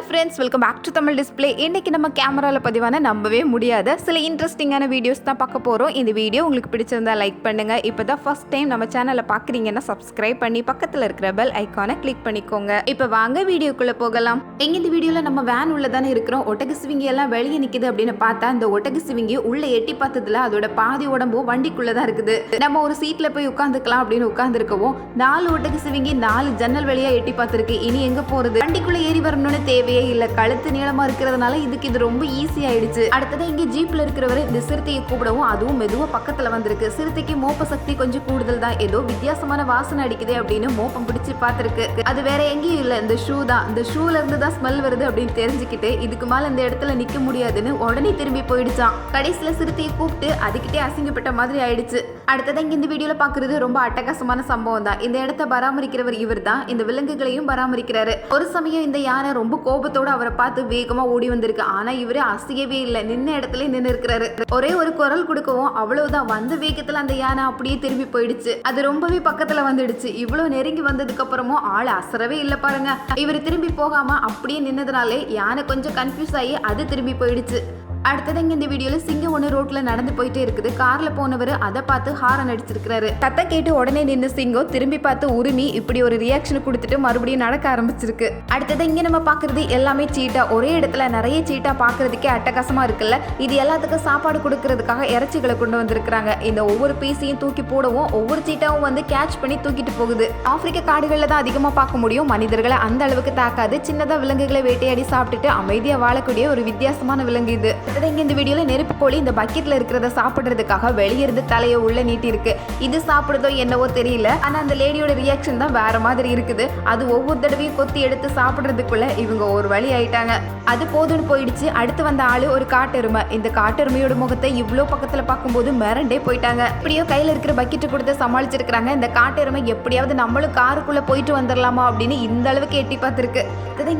Hello friends welcome back to Tamil display இன்னைக்கு நம்ம கேமராவில் பதிவான நம்பவே முடியாத. சில இன்ட்ரெஸ்டிங்கான வீடியோஸ் தான் பார்க்க போகிறோம் இந்த வீடியோ உங்களுக்கு பிடிச்சிருந்தா லைக் பண்ணுங்க. இப்போ தான் ஃபர்ஸ்ட் டைம் நம்ம சேனலை பார்க்குறீங்கன்னா சப்ஸ்கிரைப் பண்ணி பக்கத்தில் இருக்கிற பெல் ஐக்கானை கிளிக் பண்ணிக்கோங்க. இப்போ வாங்க வீடியோக்குள்ளே போகலாம். எங்கே இந்த வீடியோவில் நம்ம வேன் உள்ள தானே இருக்கிறோம். ஒட்டகு சிவிங்கி எல்லாம் வெளியே நிற்குது அப்படின்னு பார்த்தா இந்த ஒட்டகு சிவிங்கி உள்ளே எட்டி பார்த்ததுல அதோட பாதி உடம்பும் வண்டிக்குள்ளே தான் இருக்குது. நம்ம ஒரு சீட்டில் போய் உட்காந்துக்கலாம் அப்படின்னு உட்காந்துருக்கவும் நாலு ஒட்டகு சிவிங்கி நாலு ஜன்னல் வழியா எட்டி பார்த்துருக்கு. இனி எங்கே போகிறது வண்டிக்குள்ளே ஏறி வரணும்னு தேவை தேவையே இல்லை. கழுத்து நீளமா இருக்கிறதுனால இதுக்கு இது ரொம்ப ஈஸி ஆயிடுச்சு. அடுத்தது இங்க ஜீப்ல இருக்கிறவர் இந்த சிறுத்தையை கூப்பிடவும் அதுவும் மெதுவா பக்கத்துல வந்திருக்கு. சிறுத்தைக்கு மோப்ப சக்தி கொஞ்சம் கூடுதல் தான். ஏதோ வித்தியாசமான வாசனை அடிக்குதே அப்படின்னு மோப்பம் பிடிச்சி பார்த்துருக்கு. அது வேற எங்கேயும் இல்ல. இந்த ஷூ தான். இந்த ஷூல இருந்து தான் ஸ்மெல் வருது அப்படின்னு தெரிஞ்சுக்கிட்டு இதுக்கு மேல இந்த இடத்துல நிக்க முடியாதுன்னு உடனே திரும்பி போயிடுச்சான் கடைசியில சிறுத்தையை கூப்பிட்டு அதுக்கிட்டே அசிங்கப்பட்ட மாதிரி ஆயிடுச்சு. அடுத்ததான் இங்கே இந்த வீடியோவில் பார்க்குறது ரொம்ப அட்டகாசமான சம்பவம் தான். இந்த இடத்த பராமரிக்கிறவர் இவர் தான் இந்த விலங்குகளையும் பராமரிக்கிறாரு. ஒரு சமயம் இந்த யானை ரொம்ப கோபத்தோட அவரை பார்த்து வேகமாக ஓடி வந்திருக்கு. ஆனால் இவரே அசையவே இல்லை. நின்ன இடத்துல நின்று இருக்கிறாரு. ஒரே ஒரு குரல் கொடுக்கவும் அவ்வளவுதான். வந்த வேகத்தில் அந்த யானை அப்படியே திரும்பி போயிடுச்சு. அது ரொம்பவே பக்கத்தில் வந்துடுச்சு. இவ்வளோ நெருங்கி வந்ததுக்கு அப்புறமும் ஆள் அசரவே இல்லை பாருங்க. இவர் திரும்பி போகாம அப்படியே நின்னதுனாலே யானை கொஞ்சம் கன்ஃபியூஸ் ஆகி அது திரும்பி போயிடுச்சு. அடுத்தது இந்த வீடியோல சிங்கம் ஒன்று ரோட்ல நடந்து போயிட்டே இருக்குது. கார்ல போனவர் அதை பார்த்து ஹாரன் அடிச்சிருக்கிறாரு. தத்த கேட்டு உடனே நின்று சிங்கம் திரும்பி பார்த்து உரிமை இப்படி ஒரு ரியாக்ஷன் கொடுத்துட்டு மறுபடியும் நடக்க ஆரம்பிச்சிருக்கு. அடுத்தது இங்க நம்ம பாக்குறது எல்லாமே சீட்டா ஒரே இடத்துல நிறைய சீட்டா பாக்குறதுக்கே அட்டகாசமா இருக்குல்ல? இது எல்லாத்துக்கும் சாப்பாடு கொடுக்கறதுக்காக இறைச்சிகளை கொண்டு வந்திருக்கிறாங்க. இந்த ஒவ்வொரு பீஸையும் தூக்கி போடவும் ஒவ்வொரு சீட்டாவும் வந்து கேட்ச் பண்ணி தூக்கிட்டு போகுது. ஆப்பிரிக்க காடுகளில் தான் அதிகமா பார்க்க முடியும். மனிதர்களை அந்த அளவுக்கு தாக்காது. சின்னதா விலங்குகளை வேட்டையாடி சாப்பிட்டுட்டு அமைதியா வாழக்கூடிய ஒரு வித்தியாசமான விலங்கு இது. அடுத்தது இந்த வீடியோவில் நெருப்பு கோழி இந்த பக்கெட்டில் இருக்கிறத சாப்பிட்றதுக்காக வெளியிருந்து தலையை உள்ள நீட்டிருக்கு இது சாப்பிடுறதோ என்னவோ தெரியல. ஆனால் அந்த லேடியோட ரியாக்ஷன் தான் வேற மாதிரி இருக்குது. அது ஒவ்வொரு தடவையும் கொத்தி எடுத்து சாப்பிட்றதுக்குள்ளே இவங்க ஒரு வழி ஆயிட்டாங்க. அது போதும்னு போயிடுச்சு. அடுத்து வந்த ஆளு ஒரு காட்டெருமை. இந்த காட்டெருமையோட முகத்தை இவ்வளோ பக்கத்தில் பார்க்கும்போது மிரண்டே போயிட்டாங்க. இப்படியோ கையில் இருக்கிற பக்கெட்டு கொடுத்து சமாளிச்சிருக்கிறாங்க. இந்த காட்டெருமை எப்படியாவது நம்மளும் காருக்குள்ளே போயிட்டு வந்துடலாமா அப்படின்னு இந்த அளவுக்கு எட்டி பார்த்துருக்கு.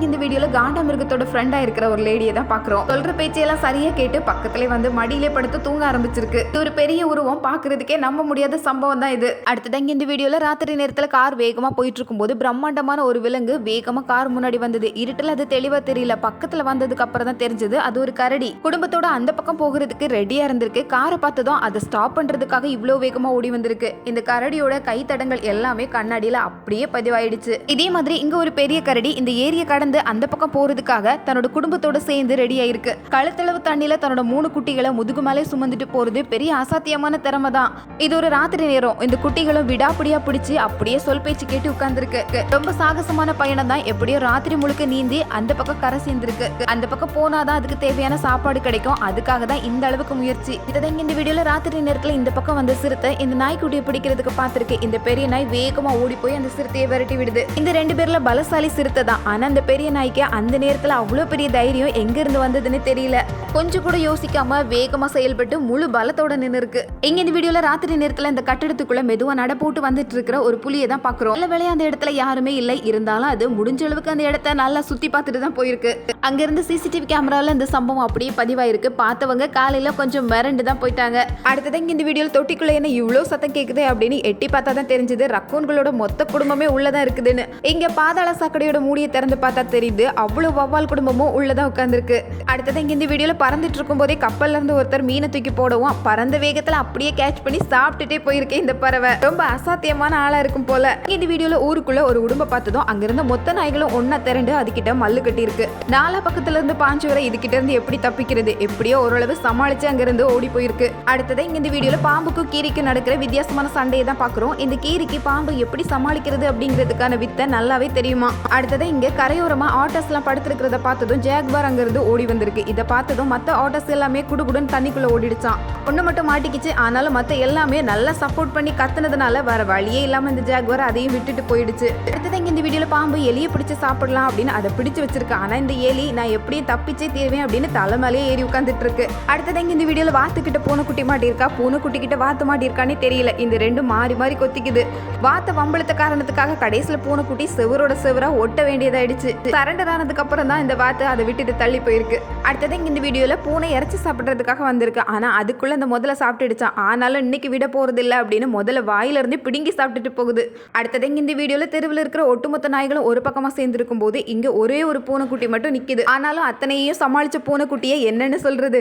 இந்த வீடியோவில் காண்டா மிருகத்தோட இருக்கிற ஒரு லேடியை தான் பார்க்குறோம். சொல்ற பேச்சையெல்லாம் கதையை கேட்டு பக்கத்துல வந்து மடியிலே படுத்து தூங்க ஆரம்பிச்சிருக்கு. இது ஒரு பெரிய உருவம் பாக்குறதுக்கே நம்ப முடியாத சம்பவம் தான் இது. அடுத்ததாங்க இந்த வீடியோல ராத்திரி நேரத்துல கார் வேகமா போயிட்டு இருக்கும்போது பிரம்மாண்டமான ஒரு விலங்கு வேகமா கார் முன்னாடி வந்தது. இருட்டில் அது தெளிவா தெரியல. பக்கத்துல வந்ததுக்கு அப்புறம் தான் தெரிஞ்சது அது ஒரு கரடி. குடும்பத்தோட அந்த பக்கம் போகிறதுக்கு ரெடியா இருந்திருக்கு. காரை பார்த்ததும் அதை ஸ்டாப் பண்றதுக்காக இவ்வளோ வேகமா ஓடி வந்திருக்கு. இந்த கரடியோட கை தடங்கள் எல்லாமே கண்ணாடியில அப்படியே பதிவாயிடுச்சு. இதே மாதிரி இங்க ஒரு பெரிய கரடி இந்த ஏரியை கடந்து அந்த பக்கம் போறதுக்காக தன்னோட குடும்பத்தோட சேர்ந்து ரெடி ஆயிருக்கு கழுத்தளவு தண்ணியில தன்னோட மூணு குட்டிகளை முதுகு மேலே சுமந்துட்டு போறது பெரிய அசாத்தியமான திறமை தான் இது ஒரு ராத்திரி நேரம். இந்த குட்டிகளும் விடாப்பிடியா பிடிச்சு அப்படியே சொல் பேச்சு கேட்டு உட்கார்ந்துருக்கு. ரொம்ப சாகசமான பயணம் தான் எப்படியோ ராத்திரி முழுக்க நீந்தி அந்த பக்கம் கரை சேர்ந்திருக்கு. அந்த பக்கம் போனாதான் அதுக்கு தேவையான சாப்பாடு கிடைக்கும். அதுக்காக தான் இந்த அளவுக்கு முயற்சி. இதை இந்த வீடியோல ராத்திரி நேரத்துல இந்த பக்கம் வந்த சிறுத்தை. இந்த நாய்க்குட்டியை பிடிக்கிறதுக்கு பார்த்திருக்கு. இந்த பெரிய நாய் வேகமா ஓடி போய் அந்த சிறுத்தையை விரட்டி விடுது. இந்த ரெண்டு பேர்ல பலசாலி சிறுத்தை தான் ஆனா அந்த பெரிய நாய்க்கு அந்த நேரத்துல அவ்வளவு பெரிய தைரியம் எங்க இருந்து வந்ததுன்னு தெரியல. கொஞ்சம் கூட யோசிக்காம வேகமா செயல்பட்டு முழு பலத்தோட நின்று இருக்கு இங்க இந்த வீடியோல ராத்திரி நேரத்துல இந்த கட்டிடத்துக்குள்ள மெதுவா நட போட்டு வந்துட்டு இருக்கிற ஒரு புலியை தான் பாக்குறோம். நல்ல வேலையா அந்த இடத்துல யாருமே இல்லை. இருந்தாலும் அது முடிஞ்ச அளவுக்கு அந்த இடத்த நல்லா சுத்தி பார்த்துட்டு தான் போயிருக்கு. அங்க இருந்து சிசிடிவி கேமரால இந்த சம்பவம் அப்படியே பதிவாயிருக்கு. பார்த்தவங்க காலையில கொஞ்சம் மிரண்டு தான் போயிட்டாங்க. அடுத்தது இங்க இந்த வீடியோல தொட்டிக்குள்ள என்ன இவ்வளோ சத்தம் கேக்குது அப்படின்னு எட்டி பார்த்தா தான் தெரிஞ்சது ரக்கோன்களோட மொத்த குடும்பமே உள்ளதான் இருக்குதுன்னு. இங்க பாதாள சாக்கடையோட மூடியை திறந்து பார்த்தா தெரியுது அவ்வளவு வவ்வால் குடும்பமும் உள்ளதான் உட்காந்துருக்கு அடுத்ததான் இங்க இந்த வீடியோல பறந்துட்டு இருக்கும்போதே கப்பல்லேருந்து கப்பல்ல இருந்து ஒருத்தர் மீனை தூக்கி போடவும் பறந்த வேகத்துல அப்படியே கேட்ச் பண்ணி சாப்பிட்டுட்டே போயிருக்கேன் இந்த பறவை. ரொம்ப அசாத்தியமான ஆளா இருக்கும் போல. இந்த வீடியோல ஊருக்குள்ள ஒரு உடும்ப பார்த்ததும் அங்கிருந்த மொத்த நாய்களும் ஒன்னா திரண்டு அதுகிட்ட மல்லு கட்டி இருக்கு நாலா பக்கத்துல இருந்து பாஞ்சு வரை இதுகிட்ட இருந்து எப்படி தப்பிக்கிறது? எப்படியோ ஓரளவு சமாளிச்சு அங்கிருந்து ஓடி போயிருக்கு. அடுத்ததை இங்க இந்த வீடியோல பாம்புக்கும் கீரிக்கும் நடக்கிற வித்தியாசமான சண்டையை தான் பாக்குறோம் இந்த கீரிக்கு பாம்பு எப்படி சமாளிக்கிறது அப்படிங்கிறதுக்கான வித்தை நல்லாவே தெரியுமா? அடுத்ததை இங்க கரையோரமா ஆட்டோஸ் எல்லாம் படுத்திருக்கிறத பார்த்ததும் ஜாக்பார் அங்கிருந்து ஓடி வந்திருக்கு. இதை பார்த்ததும் மற்ற ஆட்டோஸ் எல்லாமே குடுகுடுன்னு தண்ணிக்குள்ள ஓடிடுச்சான் ஒண்ணு மட்டும் மாட்டிக்கிச்சு ஆனாலும் மத்த எல்லாமே நல்லா சப்போர்ட் பண்ணி கத்துனதுனால வேற வழியே இல்லாம இந்த ஜாக்வார் அதையும் விட்டுட்டு போயிடுச்சு. அடுத்தது இங்க இந்த வீடியோல பாம்பு எலியை பிடிச்சு சாப்பிடலாம் அப்படின்னு அதை பிடிச்சு வச்சிருக்கு. ஆனா இந்த எலி நான் எப்படியும் தப்பிச்சே தீர்வேன் அப்படின்னு தலை ஏறி உட்காந்துட்டு இருக்கு. அடுத்தது இங்க இந்த வீடியோல வாத்துக்கிட்ட பூனைக்குட்டி மாட்டியிருக்கா பூனைக்குட்டி கிட்ட வாத்து மாட்டியிருக்கானே தெரியல. இந்த ரெண்டும் மாறி மாறி கொத்திக்குது. வாத்த வம்பளத்த காரணத்துக்காக கடைசியில பூனைக்குட்டி செவரோட செவரா ஒட்ட வேண்டியதாயிடுச்சு. சரண்டர் ஆனதுக்கு அப்புறம் தான் இந்த வாத்து அதை விட்டுட்டு தள்ளி போயிருக்கு. அடுத்தது இங்க இந்த வீடியோ வீடியோவில் பூனை இறச்சி சாப்பிட்றதுக்காக வந்திருக்கு. ஆனால் அதுக்குள்ளே அந்த முதல்ல சாப்பிட்டுடுச்சான் ஆனாலும் இன்னைக்கு விட போகிறது இல்லை அப்படின்னு முதல்ல வாயிலிருந்து பிடுங்கி சாப்பிட்டுட்டு போகுது. அடுத்தது இங்கே இந்த வீடியோவில் தெருவில் இருக்கிற ஒட்டுமொத்த நாய்களும் ஒரு பக்கமாக சேர்ந்துருக்கும் போது இங்கே ஒரே ஒரு பூனைக்குட்டி மட்டும் நிற்கிது ஆனாலும் அத்தனையும் சமாளித்த பூனைக்குட்டியை என்னென்னு சொல்கிறது